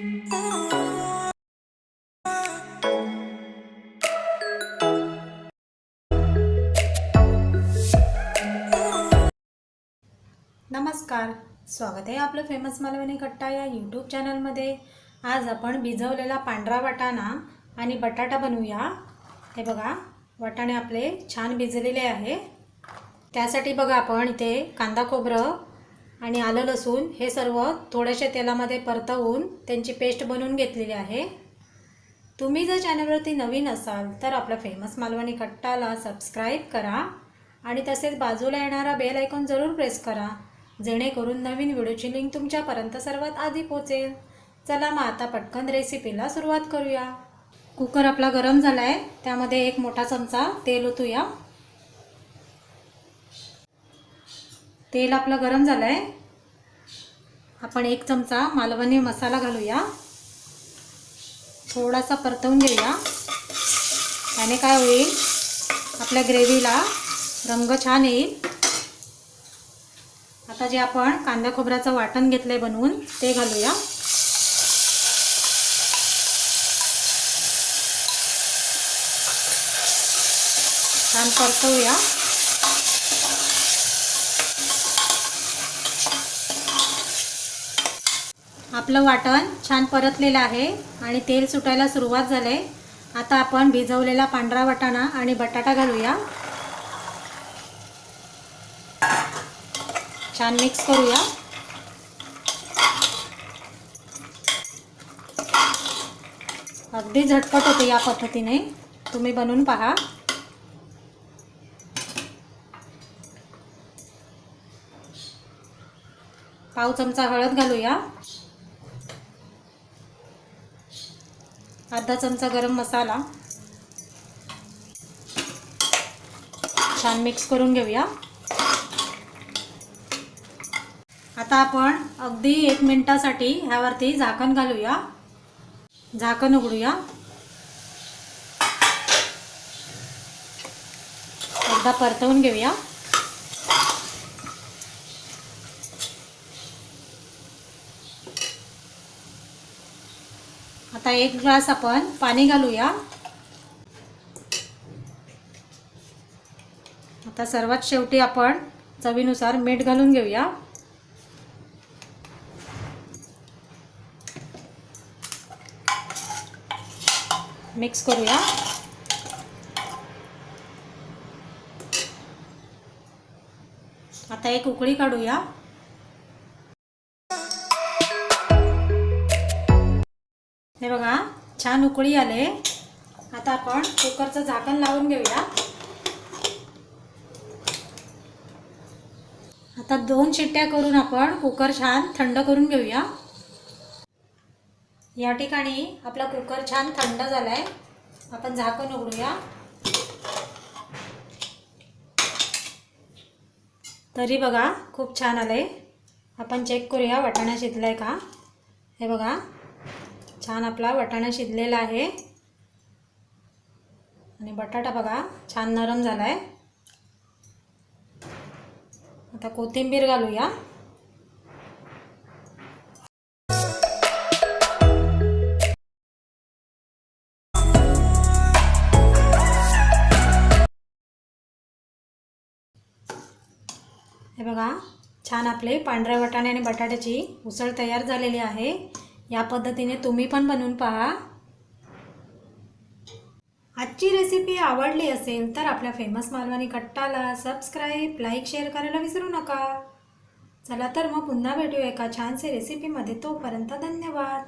नमस्कार स्वागत आहे आपलं फेमस मालवणी कट्टा या यूट्यूब चॅनलमध्ये आज आपण भिजवलेला पांढरा वाटाणा आणि बटाटा बनवूया. हे बघा वाटाणे आपले छान भिजलेले आहे. त्यासाठी बघा आपण इथे कांदा खोबरं आणि आलं लसूण हे सर्व थोड्याशा तेलामध्ये परतवून त्यांची पेस्ट बनवून घेतलेली आहे. तुम्ही जर चॅनलवरती नवीन असाल तर आपला फेमस मालवणी कट्टाला सबस्क्राईब करा आणि तसेच बाजूला येणारा बेल आयकॉन जरूर प्रेस करा जेणेकरून नवीन व्हिडिओची लिंक तुमच्यापर्यंत सर्वात आधी पोचेल चला मग आता पटकन रेसिपीला सुरुवात करूया. कुकर आपला गरम झाला आहे त्यामध्ये एक मोठा चमचा तेल ओतूया. तेल आपलं गरम झालं आहे आपण एक चमचा मालवणी मसाला घालूया. थोडासा परतवून घेऊया. त्याने काय होईल? आपल्या ग्रेव्हीला रंग छान येईल. आता जे आपण कांदा खोबऱ्याचं वाटण घेतलं आहे बनवून ते घालूया. छान परतवूया. आपलं वाटण छान परतलेलं आहे आणि तेल सुटायला सुरुवात झालं आहे आता आपण भिजवलेला पांढरा वाटाणा आणि बटाटा घालूया. छान मिक्स करूया. अगदी झटपट होते या पद्धतीने. तुम्ही बनवून पहा. पाव चमचा हळद घालूया. अर्धा चमचा गरम मसाला. छान मिक्स करून घेऊया. आता आपण अगदी एक मिनिटासाठी ह्यावरती झाकण घालूया. झाकण उघडूया. एकदा परतवून घेऊया. आता एक ग्लास आपण पाणी घालूया. आता सर्वात शेवटी आपण चवीनुसार मीठ घालून घेऊया. मिक्स करूया. आता एक उकळी काढूया. हे बघा छान उकळी आले. आता आपण कुकरचं झाकण लावून घेऊया. आता दोन शिट्ट्या करून आपण कुकर छान थंड करून घेऊया. या ठिकाणी आपला कुकर छान थंड झाला आहे आपण झाकण उघडूया. तरी बघा खूप छान आलं आहे आपण चेक करूया वाटाणा शिजला आहे का? हे बघा. छान आपला वाटाणा शिजलेला आहे. आणि बटाटा बघा छान नरम झाला आहे आता कोथिंबीर घालूया. हे बघा छान आपले पांढऱ्या वाटाणे आणि बटाट्याची उसळ तयार झालेली आहे. या पद्धतीने तुम्ही पण बनवून पहा. आजची रेसिपी आवडली असेल तर आपल्या फेमस मालवणी कट्टाला सबस्क्राईब लाईक शेअर करायला विसरू नका. चला तर मग पुन्हा भेटूया एका छानसे रेसिपीमध्ये तोपर्यंत धन्यवाद.